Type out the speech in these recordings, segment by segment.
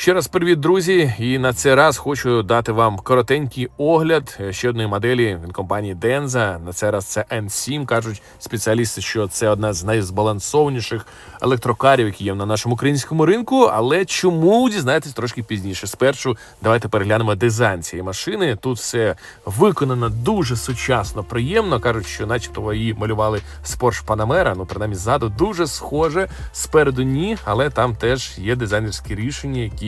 Ще раз привіт, друзі! І на цей раз хочу дати вам коротенький огляд ще одної моделі від компанії Denza. На цей раз це N7. кажуть спеціалісти, що це одна з найзбалансованіших електрокарів, які є на нашому українському ринку. Але чому дізнаєтесь трошки пізніше? Спершу давайте переглянемо дизайн цієї машини. Тут все виконано дуже сучасно, приємно. кажуть, що, начебто, її малювали з Porsche Panamera, ну принаймні ззаду дуже схоже. Спереду ні, але там теж є дизайнерські рішення, які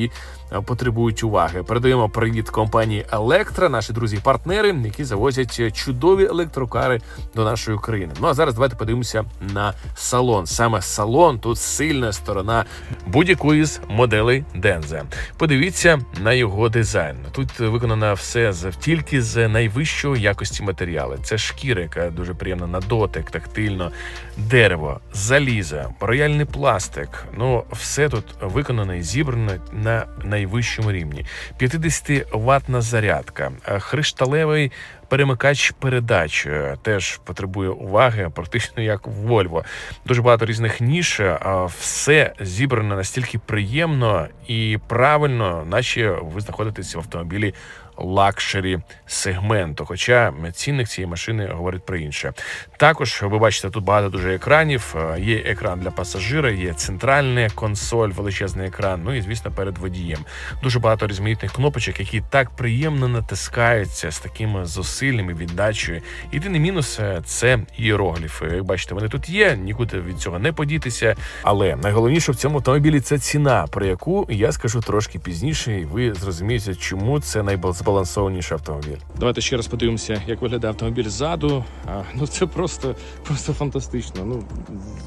е, потребують уваги. Передаємо привіт компанії Електра, наші друзі-партнери, які завозять чудові електрокари до нашої країни. Ну а зараз давайте подивимося на салон. Саме салон тут сильна сторона будь-якої з моделей Дензе. Подивіться на його дизайн. Тут виконано все з тільки з найвищої якості матеріали. Це шкіра, яка дуже приємна на дотик, тактильно, дерево, заліза, рояльний пластик. Ну все тут виконано і зібрано на найвищому рівні. 50-ваттна зарядка, е, хришталевий перемикач передач е, теж потребує уваги, практично як в Volvo. Дуже багато різних ніж. а Все зібрано настільки приємно і правильно, наче ви знаходитесь в автомобілі лакшері сегменту. Хоча цінник цієї машини говорить про інше. Також ви бачите тут багато дуже екранів. Е, Є екран для пасажира, є центральна консоль, величезний екран. Ну і звісно, перед водієм. Дуже багато різноманітних кнопочок, які так приємно натискаються з такими зусиллями, віддачею. Єдиний мінус е, це іерогліфи. Як бачите, вони тут є, нікуди від цього не подітися. Але найголовніше в цьому автомобілі це ціна, про яку я скажу трошки пізніше, і ви зрозумієте, чому це найзбалансованіший автомобіль. Давайте ще раз подивимося, як виглядає автомобіль ззаду. А, ну це просто, просто фантастично. Ну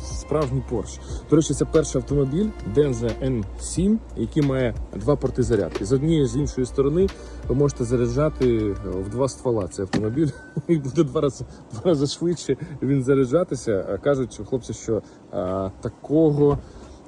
справжній Porsche. До речі, це перший автомобіль Denza N7, який має два порти зарядки. З однієї з іншої сторони ви можете заряджати в два ствола. Цей автомобіль і буде два рази два рази швидше він заряджатися. Кажуть хлопці, що а, такого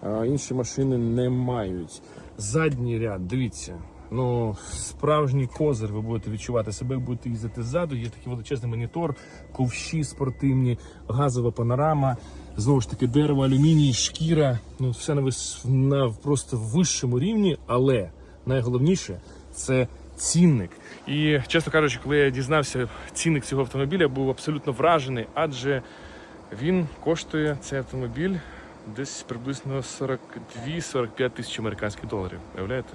а, інші машини не мають. Задній ряд, дивіться. Ну, справжній козир, ви будете відчувати себе, будете їздити ззаду. Є такий величезний монітор, ковші спортивні, газова панорама, знову ж таки дерево, алюміній, шкіра. Ну, все на, на просто вищому рівні, але найголовніше це цінник. І чесно кажучи, коли я дізнався цінник цього автомобіля, я був абсолютно вражений, адже він коштує цей автомобіль десь приблизно 42-45 тисяч американських доларів. Уявляєте?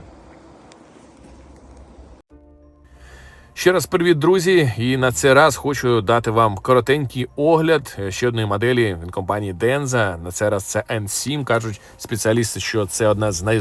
Ще раз привіт, друзі! І на цей раз хочу дати вам коротенький огляд ще одної моделі від компанії Denza. На цей раз це N7. кажуть спеціалісти, що це одна з най